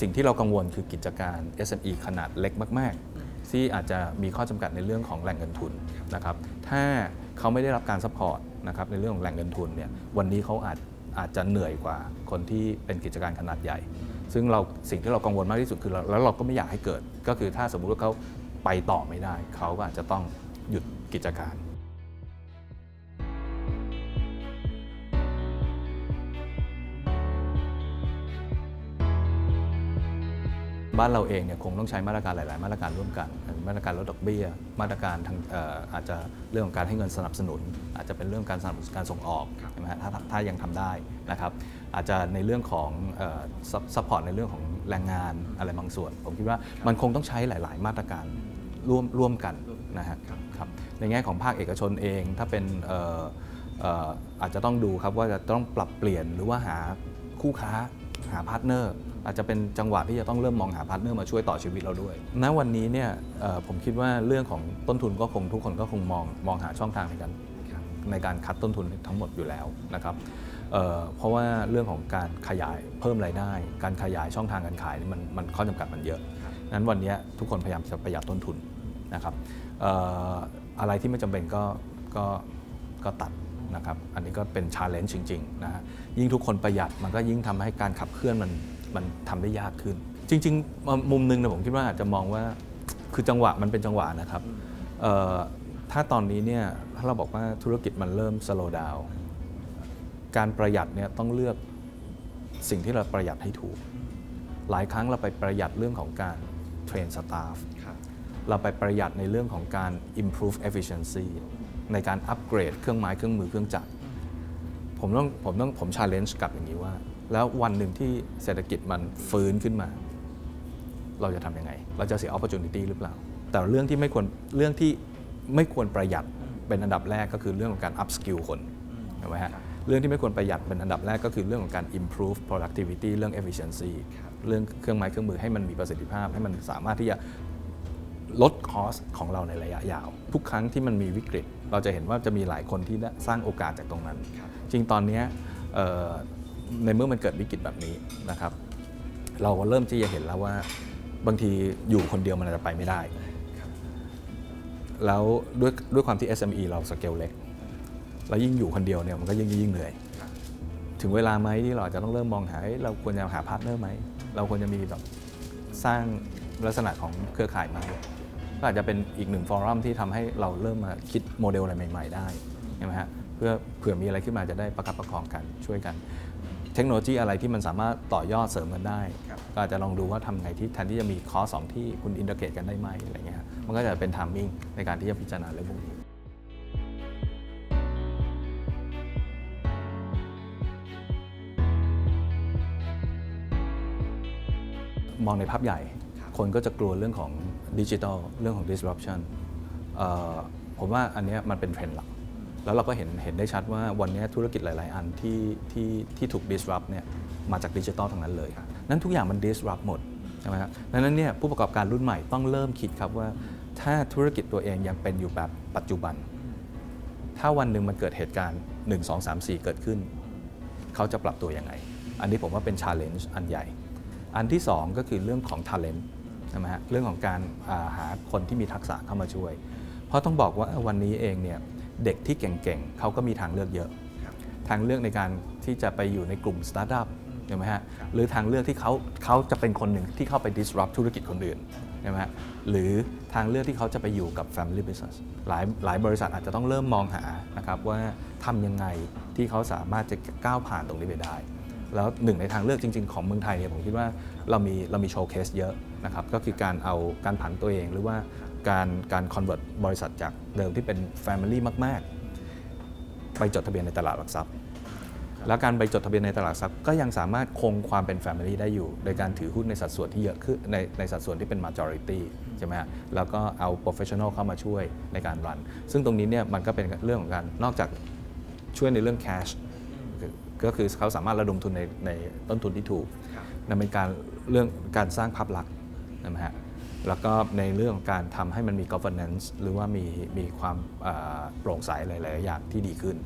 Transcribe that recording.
สิ่งที่เรากังวลคือกิจการ SME ขนาดเล็กมาก ๆ ที่อาจจะมีข้อจำกัดในเรื่องของแหล่งเงินทุนนะครับ ถ้าเขาไม่ได้รับการซัพพอร์ตนะครับในเรื่องของแหล่งเงินทุนเนี่ย วันนี้เขาอาจอาจจะเหนื่อยกว่าคนที่เป็นกิจการขนาดใหญ่ ซึ่งเราสิ่งที่เรากังวลมากที่สุดคือเราแล้วเราก็ไม่อยากให้เกิด ก็คือถ้าสมมุติว่าเขาไปต่อไม่ได้ เขาก็อาจจะต้องหยุดกิจการ บ้านเราเองเนี่ยคงต้องใช้มาตรการหลาย ๆ มาตรการร่วมกัน มาตรการลดดอกเบี้ย มาตรการทางเอ่ออาจจะเรื่องของการให้เงินสนับสนุน อาจจะเป็นเรื่องการสนับสนุนการส่งออกใช่ไหมฮะถ้าถ้ายังทำได้นะครับอาจจะในเรื่องของซัพพอร์ตในเรื่องของแรงงานอะไรบางส่วน ผมคิดว่ามันคงต้องใช้หลาย ๆ มาตรการร่วมร่วมกันนะฮะครับในแง่ของภาคเอกชนเองถ้าเป็นเอ่อเอ่ออาจจะต้องดูครับว่าจะต้องปรับเปลี่ยนหรือว่าหาคู่ค้า หาพาร์ทเนอร์อาจจะเป็นจังหวะที่จะต้องเริ่มมองหาพาร์ทเนอร์มาช่วยต่อชีวิตเราด้วย ณ วันนี้เนี่ยเอ่อผมคิดว่าเรื่องของต้นทุนก็คงทุกคนก็คงมองมองหาช่องทางในการในการคัดต้นทุนทั้งหมดอยู่แล้วนะครับเอ่อเพราะว่าเรื่องของการขยายเพิ่มรายได้ การขยายช่องทางการขายนี่มันมันข้อจำกัดมันเยอะนั้นวันนี้ทุกคนพยายามจะประหยัดต้นทุนนะครับเอ่ออะไรที่ไม่จำเป็นก็ก็ก็ตัด นะครับอันนี้ก็เป็นชาเลนจ์จริงๆนะฮะยิ่งทุกคนประหยัดมันก็ยิ่งทำให้การขับเคลื่อนมันมันทำได้ยากขึ้น จริง ๆ มุมมุมหนึงเนยผมคิดว่าอาจจะมองว่าคือจังหวะมันเป็นจังหวะนะครับเอ่อถ้าตอนนี้เนี่ยถ้าเราบอกว่าธุรกิจมันเริ่ม slow down การประหยัดเนี่ยต้องเลือกสิ่งที่เราประหยัดให้ถูก หลายครั้งเราไปประหยัดเรื่องของการเทรนสตาฟเราไปประหยัดในเรื่องของการ improve efficiency ในการอัปเกรดเครื่องไม้เครื่องมือเครื่องจักรผมต้องผมต้องผม challenge กลับอย่างนี้ว่า แล้ววันหนึ่งที่เศรษฐกิจมันฟื้นขึ้นมา เราจะทำยังไง เราจะเสีย opportunity หรือเปล่า แต่เรื่องที่ไม่ควรเรื่องที่ไม่ควรประหยัดเป็นอันดับแรกก็คือเรื่องของการ up skill คนเห็นไหมฮะเรื่องที่ไม่ควรประหยัดเป็นอันดับแรกก็คือเรื่องของการ improve productivity เรื่อง efficiency เรื่องเครื่องไม้เครื่องมือให้มันมีประสิทธิภาพ ให้มันสามารถที่จะ ลดคอสของเราในระยะยาว ทุกครั้งที่มันมีวิกฤต เราจะเห็นว่าจะมีหลายคนที่ได้สร้างโอกาสจากตรงนั้น จริงตอนนี้ในเมื่อมันเกิดวิกฤตแบบนี้นะครับ เราก็เริ่มที่จะเห็นแล้วว่าบางทีอยู่คนเดียวมันอาจจะไปไม่ได้ แล้วด้วยด้วยความที่ SME เราสเกลเล็ก แล้วยิ่งอยู่คนเดียวเนี่ยมันก็ยิ่งยิ่งเหนื่อย ถึงเวลาไหมที่เราอาจจะต้องเริ่มมองหาเอ้ยเราควรจะหาพาร์ทเนอร์ไหม เราควรจะมีแบบสร้างลักษณะของเครือข่ายไหม ก็อาจจะเป็นอีกหนึ่งฟอรัมที่ทำให้เราเริ่มมาคิดโมเดลอะไรใหม่ ๆ ได้ใช่ไหมฮะเพื่อเผื่อมีอะไรขึ้นมาจะได้ประคับประคองกันช่วยกัน เทคโนโลยีอะไรที่มันสามารถต่อยอดเสริมกันได้ ก็อาจจะลองดูว่าทำไงที่แทนที่จะมีคอร์สสองที่คุณอินเตอร์เกตกันได้ไหมอะไรเงี้ยฮะมันก็จะเป็นทามมิ่งในการที่จะพิจารณาเรื่องพวกนี้มองในภาพใหญ่ คนก็จะกลัวเรื่องของ ดิจิทัลเรื่องของ disruption ผมว่าอันนี้มันเป็นเทรนด์หลัก แล้วเราก็เห็นเห็นได้ชัดว่าวันนี้ธุรกิจหลาย ๆ อันที่ที่ที่ถูก disrupt เนี่ยมาจากดิจิทัลทั้งนั้นเลย นั้นทุกอย่างมัน disrupt หมดใช่ไหมครับดังนั้นเนี่ยผู้ประกอบการรุ่นใหม่ต้องเริ่มคิดครับว่า ถ้าธุรกิจตัวเองยังเป็นอยู่แบบปัจจุบัน ถ้าวันหนึ่งมันเกิดเหตุการณ์ 1 2 3 4 เกิดขึ้น เขาจะปรับตัวยังไง อันนี้ผมว่าเป็น challenge อันใหญ่ อันที่ 2 ก็คือเรื่องของ talent ใช่ไหมฮะเรื่องของการอ่าหาคนที่มีทักษะเข้ามาช่วย เพราะต้องบอกว่าวันนี้เองเนี่ยเด็กที่เก่งๆเขาก็มีทางเลือกเยอะ ทางเลือกในการที่จะไปอยู่ในกลุ่มสตาร์ทอัพใช่ไหมฮะหรือทางเลือกที่เขาเขาจะเป็นคนหนึ่งที่เข้าไป disrupt ธุรกิจคนอื่นใช่ไหมฮะหรือทางเลือกที่เขาจะไปอยู่กับ family business หลายหลายบริษัทอาจจะต้องเริ่มมองหานะครับว่าทำยังไงที่เขาสามารถจะก้าวผ่านตรงนี้ไปได้ แล้วหนึ่งในทางเลือกจริง ๆ ของเมืองไทยเนี่ยผมคิดว่าเรามีเรามีโชว์เคสเยอะนะครับก็คือการเอาการผันตัวเองหรือว่าการการคอนเวิร์ตบริษัทจากเดิมที่เป็น Family มาก ๆ ไปจดทะเบียนในตลาดหลักทรัพย์ แล้วการไปจดทะเบียนในตลาดหลักทรัพย์ ก็ยังสามารถคงความเป็น Family ได้อยู่ โดยการถือหุ้นในสัดส่วนที่เยอะขึ้นในในสัดส่วนที่เป็น majority ใช่ไหมฮะแล้วก็เอา professional เข้ามาช่วยในการรัน ซึ่งตรงนี้เนี่ยมันก็เป็นเรื่องของการนอกจากช่วยในเรื่อง cash ก็คือเขาสามารถระดมทุนในในต้นทุนที่ถูกนั่นเป็นการเรื่องการสร้างภาพลักษณ์นะฮะแล้วก็ในเรื่องของการทำให้มันมี governance หรือว่ามีมีความอ่าโปร่งใสหลาย ๆ อย่างที่ดีขึ้น